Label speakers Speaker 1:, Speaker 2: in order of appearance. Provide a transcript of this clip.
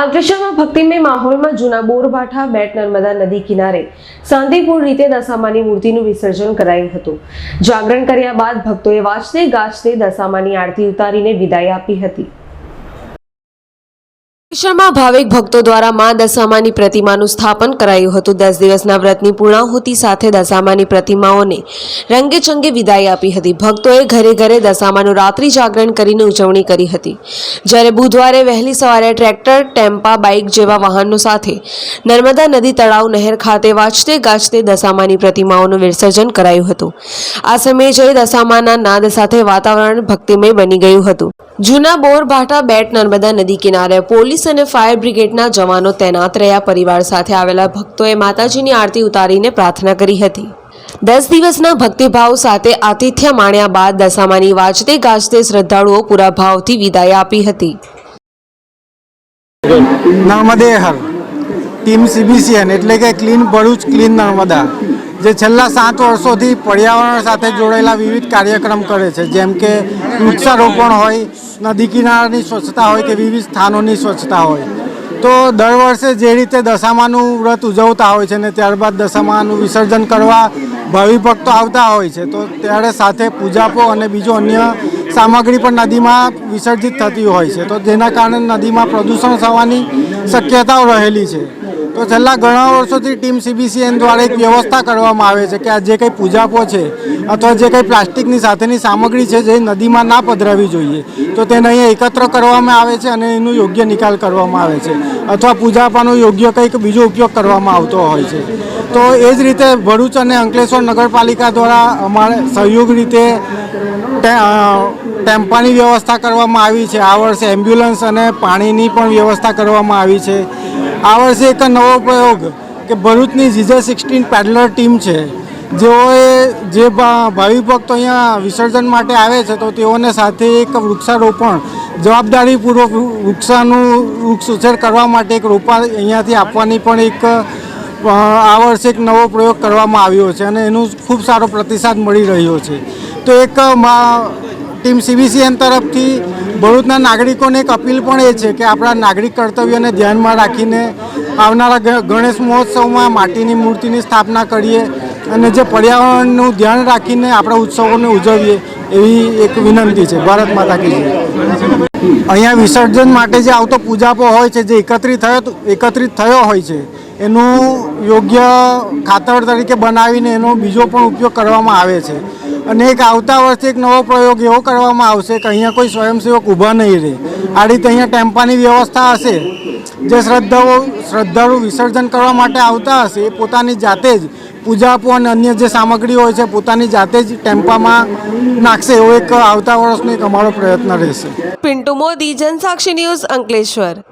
Speaker 1: અંકલેશ્વરમાં ભક્તિમય માહોલમાં જૂના બોરભાઠા બેટ નર્મદા નદી કિનારે શાંતિપૂર્ણ રીતે દશામાની મૂર્તિનું વિસર્જન કરાયું હતું. જાગરણ કર્યા બાદ ભક્તોએ વાંચતે ગાજતે દશામાની આરતી ઉતારીને વિદાય આપી હતી. અંકલેશ્વરમાં ભાવિક ભક્તો દ્વારા મા દશામાની પ્રતિમાનું સ્થાપન કરાયું હતું. દસ દિવસના વ્રતની પૂર્ણાહુતિ સાથે દશામાની પ્રતિમાઓને રંગેચંગે વિદાય આપી હતી. ભક્તોએ ઘરે ઘરે દશામાનું રાત્રિ જાગરણ કરીને ઉજવણી કરી હતી. જ્યારે બુધવારે વહેલી સવારે ટ્રેક્ટર, ટેમ્પા, બાઇક જેવા વાહનો સાથે નર્મદા નદી તળાવ નહેર ખાતે વાંચતે ગાજતે દશામાની પ્રતિમાઓનું વિસર્જન કરાયું હતું. આ સમયે જય દશામાના નાદ સાથે વાતાવરણ ભક્તિમય બની ગયું હતું. જૂના બોરભાઠા બેટ નર્મદા નદી કિનારે પોલીસ અને ફાયર બ્રિગેડના જવાનો તૈનાત રહ્યા. પરિવાર સાથે આવેલા ભક્તોએ માતાજીની આરતી ઉતારીને પ્રાર્થના કરી હતી. દસ દિવસના ભક્તિભાવ સાથે આતિથ્ય માણ્યા બાદ દશામાની વાજતે ગાજતે શ્રદ્ધાળુઓ પૂરા ભાવથી વિદાય આપી હતી.
Speaker 2: નર્મદે હર ટીમ સીબીસીએન એટલે કે ક્લીન ભરૂચ, ક્લીન નર્મદા. જે છેલ્લા સાત વર્ષોથી પર્યાવરણ સાથે જોડાયેલા વિવિધ કાર્યક્રમ કરે છે. જેમ કે વૃક્ષારોપણ હોય, નદી કિનારાની સ્વચ્છતા હોય કે વિવિધ સ્થાનોની સ્વચ્છતા હોય. તો દર વર્ષે જે રીતે દશામાનું વ્રત ઉજવતા હોય છે ને ત્યારબાદ દશામાનું વિસર્જન કરવા ભાવિ ભક્તો આવતા હોય છે, તો ત્યારે સાથે પૂજાપો અને બીજો અન્ય સામગ્રી પણ નદીમાં વિસર્જિત થતી હોય છે. તો જેના કારણે નદીમાં પ્રદૂષણ થવાની શક્યતાઓ રહેલી છે. તો છેલ્લા ઘણા વર્ષોથી ટીમ સીબીસીએન દ્વારા એક વ્યવસ્થા કરવામાં આવે છે કે આ જે કંઈ પૂજાપો છે અથવા જે કંઈ પ્લાસ્ટિકની સાથેની સામગ્રી છે જે નદીમાં ના પધરાવી જોઈએ, તો તેને અહીંયા એકત્ર કરવામાં આવે છે અને એનું યોગ્ય નિકાલ કરવામાં આવે છે. અથવા પૂજાપાનો યોગ્ય કંઈક બીજો ઉપયોગ કરવામાં આવતો હોય છે. તો એ જ રીતે ભરૂચ અને અંકલેશ્વર નગરપાલિકા દ્વારા અમારે સહયોગ રીતે ટેમ્પાની વ્યવસ્થા કરવામાં આવી છે. આ વર્ષે એમ્બ્યુલન્સ અને પાણીની પણ વ્યવસ્થા કરવામાં આવી છે. આ વર્ષે એક નવો પ્રયોગ કે ભરૂચની જીજા સિક્સટીન પેડલર ટીમ છે. જેઓએ જે ભાવિ ભક્તો અહીંયા વિસર્જન માટે આવે છે, તો તેઓને સાથે એક વૃક્ષારોપણ, જવાબદારીપૂર્વક વૃક્ષાનું, વૃક્ષ ઉછેર કરવા માટે એક રોપા અહીંયાથી આપવાની પણ એક આ વર્ષે એક નવો પ્રયોગ કરવામાં આવ્યો છે અને એનું ખૂબ સારો પ્રતિસાદ મળી રહ્યો છે. તો એક ટીમ સીબીસીએન તરફથી ભરૂચના નાગરિકોને એક અપીલ પણ એ છે કે આપણા નાગરિક કર્તવ્યોને ધ્યાનમાં રાખીને આવનારા ગણેશ મહોત્સવમાં માટીની મૂર્તિની સ્થાપના કરીએ અને જે પર્યાવરણનું ધ્યાન રાખીને આપણા ઉત્સવોને ઉજવીએ એવી એક વિનંતી છે. ભારત માતા કી અહીંયા વિસર્જન માટે જે આવતો પૂજાપો હોય છે, જે એકત્રિત થયો એકત્રિત થયો હોય છે, એનું યોગ્ય ખાતર તરીકે બનાવીને એનો બીજો પણ ઉપયોગ કરવામાં આવે છે. અને એક આવતા વર્ષે એક નવો પ્રયોગ એવો કરવામાં આવશે કે અહીંયા કોઈ સ્વયંસેવક ઊભા નહીં રહે. આ રીતે અહીંયા ટેમ્પાની વ્યવસ્થા હશે. જે શ્રદ્ધાઓ શ્રદ્ધાળુ વિસર્જન કરવા માટે આવતા હશે, એ પોતાની જાતે જ પૂજાપો અને અન્ય જે સામગ્રી હોય છે પોતાની જાતે જ ટેમ્પામાં નાખશે એવો એક આવતા વર્ષનો એક અમારો પ્રયત્ન રહેશે.
Speaker 1: પિન્ટુ મોદી, જનસાક્ષી ન્યૂઝ અંકલેશ્વર.